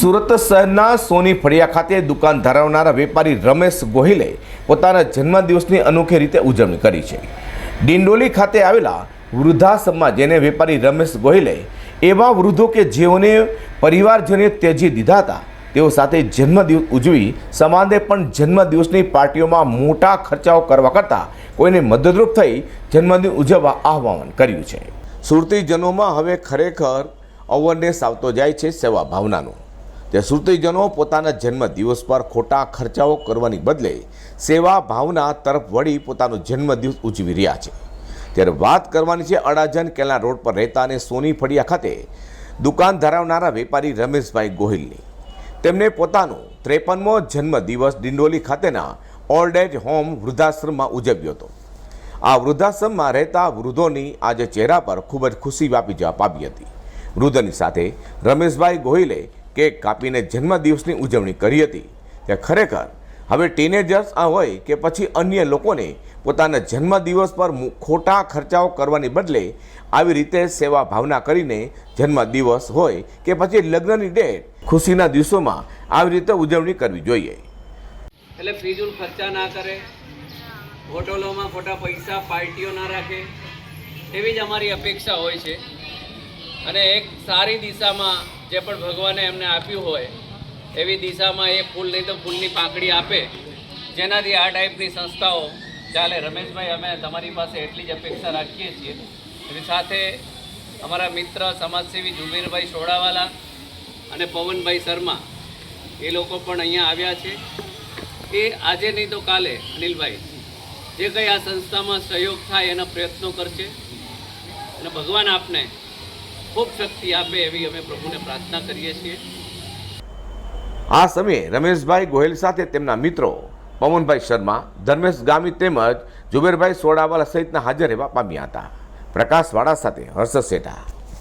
સુરત શહેરના સોની ફળિયા ખાતે દુકાન ધરાવનારા વેપારી રમેશ ગોહિલે પોતાના જન્મદિવસની અનોખી રીતે ઉજવણી કરી છે. ડિંડોલી ખાતે આવેલા વૃદ્ધાશ્રમમાં જેને વેપારી રમેશ ગોહિલે એવા વૃદ્ધો કે જેઓને પરિવારજને ત્યજી દીધા હતા, તેઓ સાથે જન્મદિવસ ઉજવી સમાજે પણ જન્મદિવસની પાર્ટીઓમાં મોટા ખર્ચાઓ કરવા કરતાં કોઈને મદદરૂપ થઈ જન્મદિન ઉજવવા આહ્વાન કર્યું છે. સુરતીજનોમાં હવે ખરેખર અવરનેસ આવતો જાય છે સેવા ભાવનાનું. તે શ્રુતિજનો પોતાના જન્મદિવસ પર ખોટા ખર્ચાઓ કરવાની બદલે સેવા ભાવના તરફ વળી પોતાનો જન્મદિવસ ઉજવી રહ્યા છે. ત્યારે વાત કરવાની છે અડાજન કેલા રોડ પર રહેતા અને સોની ફળિયા ખાતે દુકાન ધરાવનારા વેપારી રમેશભાઈ ગોહિલની. તેમણે પોતાનો ત્રેપનમો જન્મદિવસ ડિંડોલી ખાતેના ઓલ્ડ એજ હોમ વૃદ્ધાશ્રમમાં ઉજવ્યો હતો. આ વૃદ્ધાશ્રમમાં રહેતા વૃદ્ધોની આજે ચહેરા પર ખૂબ જ ખુશી વ્યાપી જવા પામી હતી. વૃદ્ધની સાથે રમેશભાઈ ગોહિલે કેક કાપીને જન્મદિવસની ઉજવણી કરી હતી. તે ખરેખર હવે ટીનેજર્સ આ હોય કે પછી અન્ય લોકોને પોતાના જન્મદિવસ પર ખોટા ખર્ચાઓ કરવાની બદલે આવી રીતે સેવા ભાવના કરીને જન્મદિવસ હોય કે પછી લગ્નની ડેટ ખુશીના દિવસોમાં આવી રીતે ઉજવણી કરવી જોઈએ. એટલે ફિજૂલ ખર્ચા ના કરે, હોટલોમાં ખોટા પૈસા, પાર્ટીઓ ના રાખે, એવી જ અમારી અપેક્ષા હોય છે. અને એક સારી દિશામાં જે પણ ભગવાને એમને આપ્યું હોય, એવી દિશામાં એ ફૂલ, નહીં તો ફૂલની પાંખડી આપે. જેનાથી આ ટાઈપની સંસ્થાઓ, ચાલે રમેશભાઈ, અમે તમારી પાસે એટલી જ અપેક્ષા રાખીએ છીએ. એની સાથે અમારા મિત્ર સમાજસેવી જુબીરભાઈ સોડાવાલા અને પવનભાઈ શર્મા, એ લોકો પણ અહીંયા આવ્યા છે. એ આજે નહીં તો કાલે, અનિલભાઈ, જે કંઈ આ સંસ્થામાં સહયોગ થાય એના પ્રયત્નો કરશે. અને ભગવાન આપને ખૂબ શક્તિ આપે એવી અમે પ્રભુને પ્રાર્થના કરીએ છીએ. આ સમયે રમેશભાઈ ગોહિલ સાથે તેમના મિત્રો પવનભાઈ શર્મા, ધર્મેશ ગામી તેમજ જુબેરભાઈ સોડાવાલા સહિતના હાજર રહેવા પામ્યા હતા. પ્રકાશવાળા સાથે હર્ષ શેઠા.